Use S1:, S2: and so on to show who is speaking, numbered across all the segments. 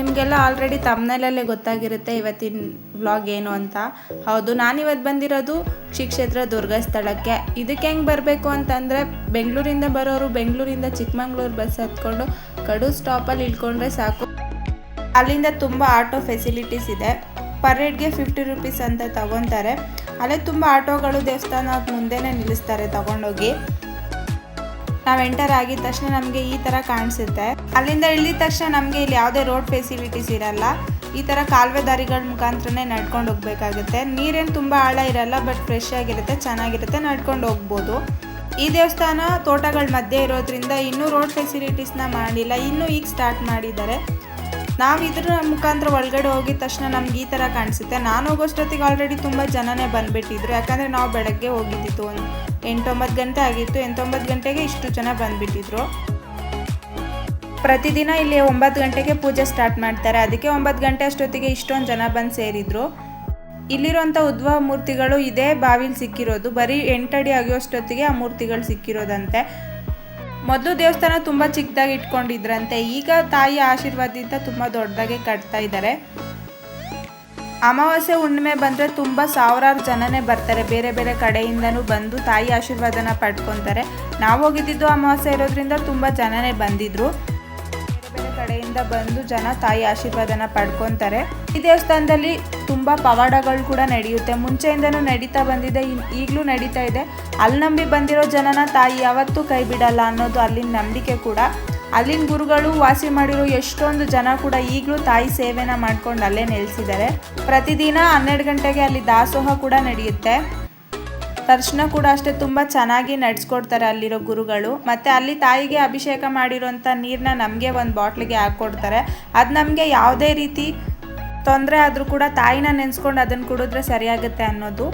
S1: ನಿಮಗೆಲ್ಲ ಆಲ್ರೆಡಿ ತಮ್ಮನಲ್ಲೇ ಗೊತ್ತಾಗಿರುತ್ತೆ ಇವತ್ತಿನ ವ್ಲಾಗ್ ಏನು ಅಂತ. ಹೌದು ನಾನಿವತ್ತು ಬಂದಿರೋದು ಶ್ರೀ ಕ್ಷೇತ್ರ ದುರ್ಗಸ್ಥಳಕ್ಕೆ ಇದಕ್ಕೆ ಹೆಂಗೆ ಬರಬೇಕು ಅಂತಂದರೆ, ಬೆಂಗಳೂರಿಂದ ಬರೋರು ಬೆಂಗಳೂರಿಂದ ಚಿಕ್ಕಮಂಗ್ಳೂರು ಬಸ್ ಹತ್ಕೊಂಡು ಕಡು ಸ್ಟಾಪಲ್ಲಿ ಇಳ್ಕೊಂಡ್ರೆ ಸಾಕು. ಅಲ್ಲಿಂದ ತುಂಬ ಆಟೋ ಫೆಸಿಲಿಟೀಸ್ ಇದೆ. ಪರ್ ಹೆಡ್ಗೆ ಫಿಫ್ಟಿ ರುಪೀಸ್ ಅಂತ ತಗೊತಾರೆ. ಅಲ್ಲೇ ತುಂಬ ಆಟೋಗಳು ದೇವಸ್ಥಾನ ಮುಂದೆನೇ ನಿಲ್ಲಿಸ್ತಾರೆ ತಗೊಂಡೋಗಿ. ನಾವು ಎಂಟರ್ ಆಗಿದ ತಕ್ಷಣ ನಮಗೆ ಈ ಥರ ಕಾಣಿಸುತ್ತೆ. ಅಲ್ಲಿಂದ ಇಳಿದ ತಕ್ಷಣ ನಮಗೆ ಇಲ್ಲಿ ಯಾವುದೇ ರೋಡ್ ಫೆಸಿಲಿಟೀಸ್ ಇರಲ್ಲ. ಈ ಥರ ಕಾಲುವೆ ದಾರಿಗಳ ಮುಖಾಂತರನೇ ನಡ್ಕೊಂಡು ಹೋಗಬೇಕಾಗುತ್ತೆ. ನೀರೇನು ತುಂಬ ಆಳ ಇರಲ್ಲ ಬಟ್ ಫ್ರೆಶ್ ಆಗಿರುತ್ತೆ, ಚೆನ್ನಾಗಿರುತ್ತೆ, ನಡ್ಕೊಂಡು ಹೋಗ್ಬೋದು. ಈ ದೇವಸ್ಥಾನ ತೋಟಗಳ ಮಧ್ಯೆ ಇರೋದ್ರಿಂದ ಇನ್ನೂ ರೋಡ್ ಫೆಸಿಲಿಟೀಸ್ನ ಮಾಡಿಲ್ಲ, ಇನ್ನೂ ಈಗ ಸ್ಟಾರ್ಟ್ ಮಾಡಿದ್ದಾರೆ. ನಾವು ಇದ್ರ ಮುಖಾಂತರ ಒಳಗಡೆ ಹೋಗಿದ ತಕ್ಷಣ ನಮ್ಗೆ ಈ ಥರ ಕಾಣಿಸುತ್ತೆ. ನಾನು ಹೋಗೋಷ್ಟೊತ್ತಿಗೆ ಆಲ್ರೆಡಿ ತುಂಬ ಜನನೇ ಬಂದುಬಿಟ್ಟಿದ್ರು, ಯಾಕಂದರೆ ನಾವು ಬೆಳಗ್ಗೆ ಹೋಗಿದ್ದಿತ್ತು. ಒಂದು ಎಂಟೊಂಬತ್ತು ಗಂಟೆ ಆಗಿತ್ತು. ಎಂಟೊಂಬತ್ತು ಗಂಟೆಗೆ ಇಷ್ಟು ಜನ ಬಂದುಬಿಟ್ಟಿದ್ರು. ಪ್ರತಿದಿನ ಇಲ್ಲಿ ಒಂಬತ್ತು ಗಂಟೆಗೆ ಪೂಜೆ ಸ್ಟಾರ್ಟ್ ಮಾಡ್ತಾರೆ. ಅದಕ್ಕೆ ಒಂಬತ್ತು ಗಂಟೆ ಅಷ್ಟೊತ್ತಿಗೆ ಇಷ್ಟೊಂದು ಜನ ಬಂದು ಸೇರಿದ್ರು. ಇಲ್ಲಿರುವಂಥ ಉದ್ಭವ ಮೂರ್ತಿಗಳು ಇದೇ ಬಾವಿಲಿ ಸಿಕ್ಕಿರೋದು. ಬರೀ ಎಂಟಡಿ ಆಗಿಯೋಷ್ಟೊತ್ತಿಗೆ ಆ ಮೂರ್ತಿಗಳು ಸಿಕ್ಕಿರೋದಂತೆ. ಮೊದಲು ದೇವಸ್ಥಾನ ತುಂಬ ಚಿಕ್ಕದಾಗಿ ಇಟ್ಕೊಂಡಿದ್ರಂತೆ. ಈಗ ತಾಯಿ ಆಶೀರ್ವಾದದಿಂದ ತುಂಬ ದೊಡ್ಡದಾಗಿ ಕಟ್ತಾ ಇದ್ದಾರೆ. ಅಮಾವಾಸ್ಯೆ ಹುಣ್ಣಿಮೆ ಬಂದರೆ ತುಂಬ ಸಾವಿರಾರು ಜನನೇ ಬರ್ತಾರೆ. ಬೇರೆ ಬೇರೆ ಕಡೆಯಿಂದನೂ ಬಂದು ತಾಯಿ ಆಶೀರ್ವಾದನ ಪಡ್ಕೊತಾರೆ. ನಾವು ಹೋಗಿದ್ದಿದ್ದು ಅಮಾವಾಸ್ಯೆ ಇರೋದ್ರಿಂದ ತುಂಬ ಜನನೇ ಬಂದಿದ್ರು. ಬೇರೆ ಬೇರೆ ಕಡೆಯಿಂದ ಬಂದು ಜನ ತಾಯಿ ಆಶೀರ್ವಾದನ ಪಡ್ಕೊತಾರೆ. ಈ ದೇವಸ್ಥಾನದಲ್ಲಿ ತುಂಬ ಪವಾಡಗಳು ಕೂಡ ನಡೆಯುತ್ತೆ. ಮುಂಚೆಯಿಂದನೂ ನಡೀತಾ ಬಂದಿದೆ ಈಗಲೂ ನಡೀತಾ ಇದೆ. ಅಲ್ಲಿ ನಂಬಿ ಬಂದಿರೋ ಜನನ ತಾಯಿ ಯಾವತ್ತೂ ಕೈ ಬಿಡಲ್ಲ ಅನ್ನೋದು ಅಲ್ಲಿನ ನಂಬಿಕೆ ಕೂಡ. ಅಲ್ಲಿನ ಗುರುಗಳು ವಾಸಿ ಮಾಡಿರೋ ಎಷ್ಟೊಂದು ಜನ ಕೂಡ ಈಗಲೂ ತಾಯಿ ಸೇವೆನ ಮಾಡ್ಕೊಂಡು ಅಲ್ಲೇ ನೆಲೆಸಿದ್ದಾರೆ. ಪ್ರತಿದಿನ ಹನ್ನೆರಡು ಗಂಟೆಗೆ ಅಲ್ಲಿ ದಾಸೋಹ ಕೂಡ ನಡೆಯುತ್ತೆ. ದರ್ಶನ ಕೂಡ ಅಷ್ಟೇ ತುಂಬ ಚೆನ್ನಾಗಿ ನಡೆಸ್ಕೊಡ್ತಾರೆ ಅಲ್ಲಿರೋ ಗುರುಗಳು. ಮತ್ತು ಅಲ್ಲಿ ತಾಯಿಗೆ ಅಭಿಷೇಕ ಮಾಡಿರೋಂಥ ನೀರನ್ನ ನಮಗೆ ಒಂದು ಬಾಟ್ಲಿಗೆ ಹಾಕ್ಕೊಡ್ತಾರೆ ಅದು ನಮಗೆ ಯಾವುದೇ ರೀತಿ ತೊಂದರೆ ಆದರೂ ಕೂಡ ತಾಯಿನ ನೆನೆಸ್ಕೊಂಡು ಅದನ್ನು ಕುಡಿದ್ರೆ ಸರಿಯಾಗುತ್ತೆ ಅನ್ನೋದು.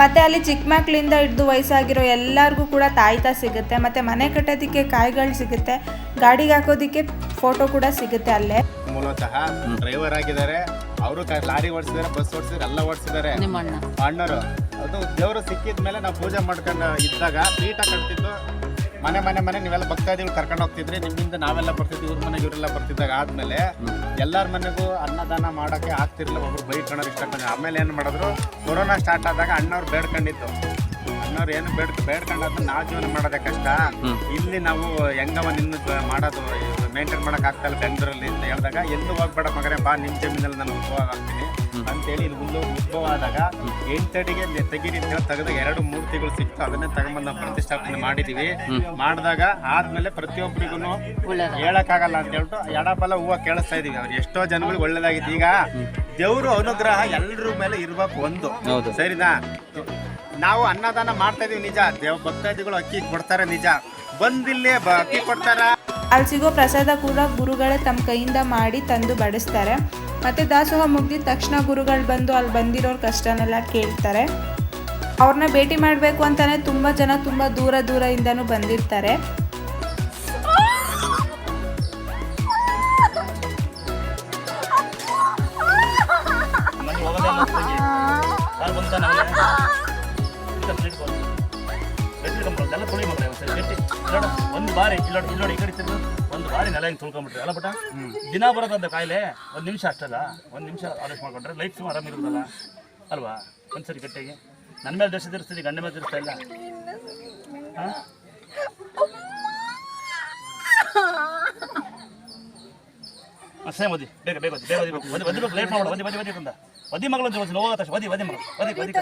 S1: ಮತ್ತು ಅಲ್ಲಿ ಚಿಕ್ಕ ಮಕ್ಕಳಿಂದ ಹಿಡಿದು ವಯಸ್ಸಾಗಿರೋ ಎಲ್ಲರಿಗೂ ಕೂಡ ತಾಯ್ತಾ ಸಿಗುತ್ತೆ ಮತ್ತು ಮನೆ ಕಟ್ಟೋದಕ್ಕೆ ಕಾಯಿಗಳು ಸಿಗುತ್ತೆ ಗಾಡಿಗೆ ಹಾಕೋದಕ್ಕೆ ಫೋಟೋ ಕೂಡ ಸಿಗುತ್ತೆ ಅಲ್ಲೇ.
S2: ಮೂಲತಃ ಡ್ರೈವರ್ ಆಗಿದ್ದಾರೆ ಅವರು ಲಾರಿ ಓಡಿಸಿದ್ದಾರೆ ಬಸ್ ಓಡಿಸಿದ್ದಾರೆ ಎಲ್ಲ ಓಡಿಸಿದ್ದಾರೆ. ಅಣ್ಣರು. ಅದು ದೇವರು ಸಿಕ್ಕಿದ ಮೇಲೆ ನಾವು ಪೂಜೆ ಮಾಡ್ಕೊಂಡು ಇದ್ದಾಗ ಪೀಠ ಕಟ್ತಿದ್ದು ಮನೆ ಮನೆ ಮನೆ ನೀವೆಲ್ಲ ಭಕ್ತಾದಿಗಳು ಕರ್ಕೊಂಡು ಹೋಗ್ತಿದ್ರಿ ನಿಮ್ಮಿಂದ ನಾವೆಲ್ಲ ಬರ್ತಿದ್ವಿ ಇವ್ರ ಮನೆಗೆ ಇವರೆಲ್ಲ ಬರ್ತಿದ್ದಾಗ ಆದ್ಮೇಲೆ ಎಲ್ಲರ ಮನೆಗೂ ಅನ್ನದಾನ ಮಾಡೋಕ್ಕೆ ಆಗ್ತಿರ್ಲಿಲ್ಲ ಒಬ್ರು ಬೈಕೊಳ್ಳೋರು ಇಷ್ಟ ಆಮೇಲೆ ಏನು ಮಾಡಿದ್ರು ಕೊರೋನಾ ಸ್ಟಾರ್ಟ್ ಆದಾಗ ಅಣ್ಣವ್ರು ಬೇಡ್ಕೊಂಡಿದ್ದು. ಅಣ್ಣವ್ರು ಏನು ಬೇಡ್ ಅದನ್ನ ನಾವು ಜೀವನ ಮಾಡೋದೇ ಕಷ್ಟ. ಇಲ್ಲಿ ನಾವು ಹೆಂಗವ ನಿನ್ನ ಮಾಡೋದು ಮೇಂಟೈನ್ ಮಾಡಕ್ ಆಗ್ತಲ್ಲ ಬೆಂಗಳೂರಲ್ಲಿ ಅಂತ ಹೇಳಿದಾಗ ಎಲ್ಲೂ ಹೋಗ್ಬೇಡ ಮಗನೇ ಬಾ ನಿಮ್ ಜಮೀನಲ್ಲಿ ನಾನು ಉದ್ಭವ ಆಗ್ತೀನಿ ಅಂತೇಳಿ ಇಲ್ಲಿ ಮುಂದೆ ಉದ್ಭವ ಆದಾಗ ಎಂಟಡಿಗೆ ನೆ- ತೆಗೀರಿ ಅಂತ ಹೇಳಿ ತೆಗೆದಾಗ ಎರಡು ಮೂರ್ತಿಗಳು ಸಿಕ್ತು. ಅದನ್ನೇ ತಗೊಂಬಂದು ನಾವು ಪ್ರತಿಷ್ಠಾಪನೆ ಮಾಡಿದೀವಿ. ಮಾಡಿದಾಗ ಆದ್ಮೇಲೆ ಪ್ರತಿಯೊಬ್ಬರಿಗೂ ಹೇಳಕ್ಕಾಗಲ್ಲ ಅಂತ ಹೇಳ್ಬಿಟ್ಟು ಎಡಬಲ ಹೂವು ಕೇಳಿಸ್ತಾ ಇದೀವಿ ಅವ್ರು. ಎಷ್ಟೋ ಜನಗಳಿಗೆ ಒಳ್ಳೇದಾಗಿದೆ ಈಗ ದೇವ್ರು ಅನುಗ್ರಹ ಎಲ್ಲರ ಮೇಲೆ ಇರ್ಬೇಕು ಒಂದು. ಸರಿನಾ? ನಾವು ಅನ್ನದಾನ ಮಾಡ್ತಾ ಇದೀವಿ ನಿಜ. ದೇವ್ ಭಕ್ತಾದಿಗಳು ಅಕ್ಕಿ ಕೊಡ್ತಾರೆ ನಿಜ. ಬಂದಿಲ್ಲೇ ಬ- ಅಕ್ಕಿ ಕೊಡ್ತಾರ?
S1: ಅಲ್ಲಿ ಸಿಗೋ ಪ್ರಸಾದ ಕೂಡ ಗುರುಗಳೇ ತಮ್ಮ ಕೈಯಿಂದ ಮಾಡಿ ತಂದು ಬಡಿಸ್ತಾರೆ. ಮತ್ತೆ ದಾಸೋಹ ಮುಗ್ದಿದ ತಕ್ಷಣ ಗುರುಗಳು ಬಂದು ಅಲ್ಲಿ ಬಂದಿರೋರ ಕಷ್ಟನೆಲ್ಲ ಕೇಳ್ತಾರೆ. ಅವ್ರನ್ನ ಭೇಟಿ ಮಾಡಬೇಕು ಅಂತಾನೆ ತುಂಬ ಜನ ತುಂಬ ದೂರ ದೂರದಿಂದನೂ ಬಂದಿರ್ತಾರೆ.
S3: ಒಂದು ಬಾರಿ ಇಲ್ಲೋಡಿ ಇಲ್ಲೋಡಿ ಈ ಕಡೆ ತಿಂದು ಒಂದು ಬಾರಿ ನೆಲ ಹಿಂಗೆ ತುಳ್ಕೊಂಬಿಟ್ರಿ. ಅಲ್ಲ ಬಟ ದಿನ ಬರೋದಂತ ಕಾಯಿಲೆ ಒಂದು ನಿಮಿಷ ಅಷ್ಟಲ್ಲ. ಒಂದು ನಿಮಿಷ ಆಲೋಚನೆ ಮಾಡ್ಕೊಂಡ್ರೆ ಲೈಫ್ ಆರಾಮ ಇರೋದಲ್ಲ ಅಲ್ವಾ? ಒಂದ್ಸರಿ ಗಟ್ಟಿಗೆ ನನ್ನ ಮೇಲೆ ದರ್ಶ ತಿರ್ಸ್ತೀನಿ ಗಂಡ ಮೇಲೆ ತಿರ್ಸ್ತಾ ಇಲ್ಲ. ಹಾಂ? ಸೇಮ್ ಮದಿ ಬೇಗ ಬೇಗ ಬೇಗ ಓದಿ ಓದಿಬೇಕು ಲೇಟ್ ಮಾಡ್ಬೇಡ ಓದಿ ಓದಿ ಓದಿ ಅಂತ. ಓದಿ ಮಗಳು ಅಂತ ನೋವು ಹೋಗೋ ತಕ್ಷಣ ಓದಿ ಓದಿ ಮಗಳು. ಓದಿ ಓದಿ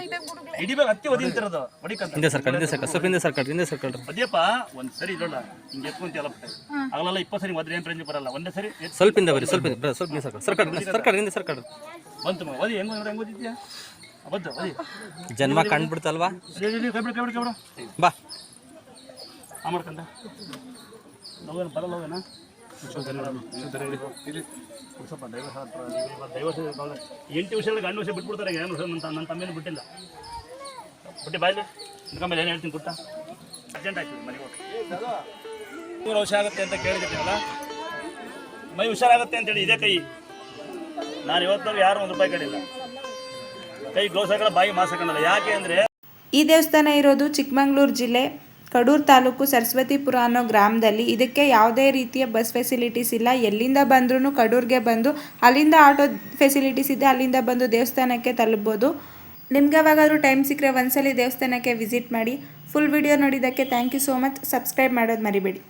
S3: ಇಡಿಬೇಕು ಹತ್ತಿ ಓದಿ ಅಂತಿರೋದು. ಒಡಿಕಂತ
S4: ಹಿಂದೆ ಸರ್ಕಾರ ಹಿಂದೆ ಸರ್ಕಾರ ಸ್ವಲ್ಪ ಹಿಂದೆ ಸರ್ಕಾರ ಹಿಂದೆ ಸರ್ಕಾರ
S3: ಅದೇಪ್ಪ ಒಂದ್ ಸರಿ ಇಲ್ಲೋಣ ಹಿಂಗೆ ಎತ್ಕೊಂತ ಎಲ್ಲ ಆಗಲೆಲ್ಲ ಇಪ್ಪತ್ತು ಸರಿ ಮೊದಲು ಏನು ರೇಂಜ್ ಬರಲ್ಲ. ಒಂದೇ ಸರಿ
S4: ಸ್ವಲ್ಪ ಹಿಂದೆ ಬರ್ರಿ ಸ್ವಲ್ಪ ಹಿಂದೆ ಸ್ವಲ್ಪ ಹಿಂದೆ ಸರ್ಕಾರ ಸರ್ಕಾರ ಹಿಂದೆ ಸರ್ಕಾರ ಹಿಂದೆ ಸರ್ಕಾರ
S3: ಬಂತು ಮಗ ಒದಿ ಹೆಂಗ್ ಹೆಂಗ್ ಓದಿದ್ಯಾ? ಬಂತು
S4: ಜನ್ಮ ಕಂಡ್ಬಿಡ್ತಲ್ವಾ?
S3: ಬಿಡ್ತಲ್ವಾ ಇಲ್ಲಿ, ಕೈ ಬಿಡು ಕೈ ಬಿಡು ಕೈ ಬಿಡು
S4: ಬಾ.
S3: ಆ ಮಾಡ್ಕಂತ ನೋವೇನು ಬರಲ್ಲ ಹೋಗೋಣ ಎಂಟು ವರ್ಷದಲ್ಲಿ ಗಂಡು ವರ್ಷ ಬಿಟ್ಬಿಡ್ತಾರೆ ಏನು ನನ್ನ ನನ್ನ ತಮ್ಮೇನು ಬಿಟ್ಟಿಲ್ಲ ಬಿಟ್ಟು ಬಾಯ್ಲಿ ಮೇಲೆ ಏನು ಹೇಳ್ತೀನಿ ಗೊತ್ತಾ ಅರ್ಜೆಂಟ್ ಆಯ್ತು ಮನೆಗೆ ಮೂರು ವರ್ಷ ಆಗುತ್ತೆ ಅಂತ ಕೇಳಿದ್ದೀನಲ್ಲ ಮೈ ಹುಷಾರಾಗುತ್ತೆ ಅಂತೇಳಿ ಇದೇ ಕೈ ನಾನು ಇವತ್ತು ಯಾರು ಒಂದು ರೂಪಾಯಿ ಕಡಿಲ್ಲ ಕೈ ಗ್ಲೋಸ್ ಹಾಕಲ್ಲ ಬಾಯಿ ಮಾಸ್ ಯಾಕೆ ಅಂದರೆ
S1: ಈ ದೇವಸ್ಥಾನ ಇರೋದು ಚಿಕ್ಕಮಂಗ್ಳೂರು ಜಿಲ್ಲೆ. ಕಡೂರು ತಾಲೂಕು ಸರಸ್ವತಿಪುರ ಅನ್ನೋ ಗ್ರಾಮದಲ್ಲಿ ಇದಕ್ಕೆ ಯಾವುದೇ ರೀತಿಯ ಬಸ್ ಫೆಸಿಲಿಟೀಸ್ ಇಲ್ಲ. ಎಲ್ಲಿಂದ ಬಂದ್ರೂ ಕಡೂರಿಗೆ ಬಂದು ಅಲ್ಲಿಂದ ಆಟೋ ಫೆಸಿಲಿಟೀಸ್ ಇದೆ. ಅಲ್ಲಿಂದ ಬಂದು ದೇವಸ್ಥಾನಕ್ಕೆ ತಲುಪ್ಬೋದು. ನಿಮ್ಗೆ ಯಾವಾಗಾದರೂ ಟೈಮ್ ಸಿಕ್ಕರೆ ಒಂದ್ಸಲಿ ದೇವಸ್ಥಾನಕ್ಕೆ ವಿಸಿಟ್ ಮಾಡಿ. ಫುಲ್ ವಿಡಿಯೋ ನೋಡಿದ್ದಕ್ಕೆ thank you so much subscribe ಮಾಡೋದು ಮರಿಬೇಡಿ.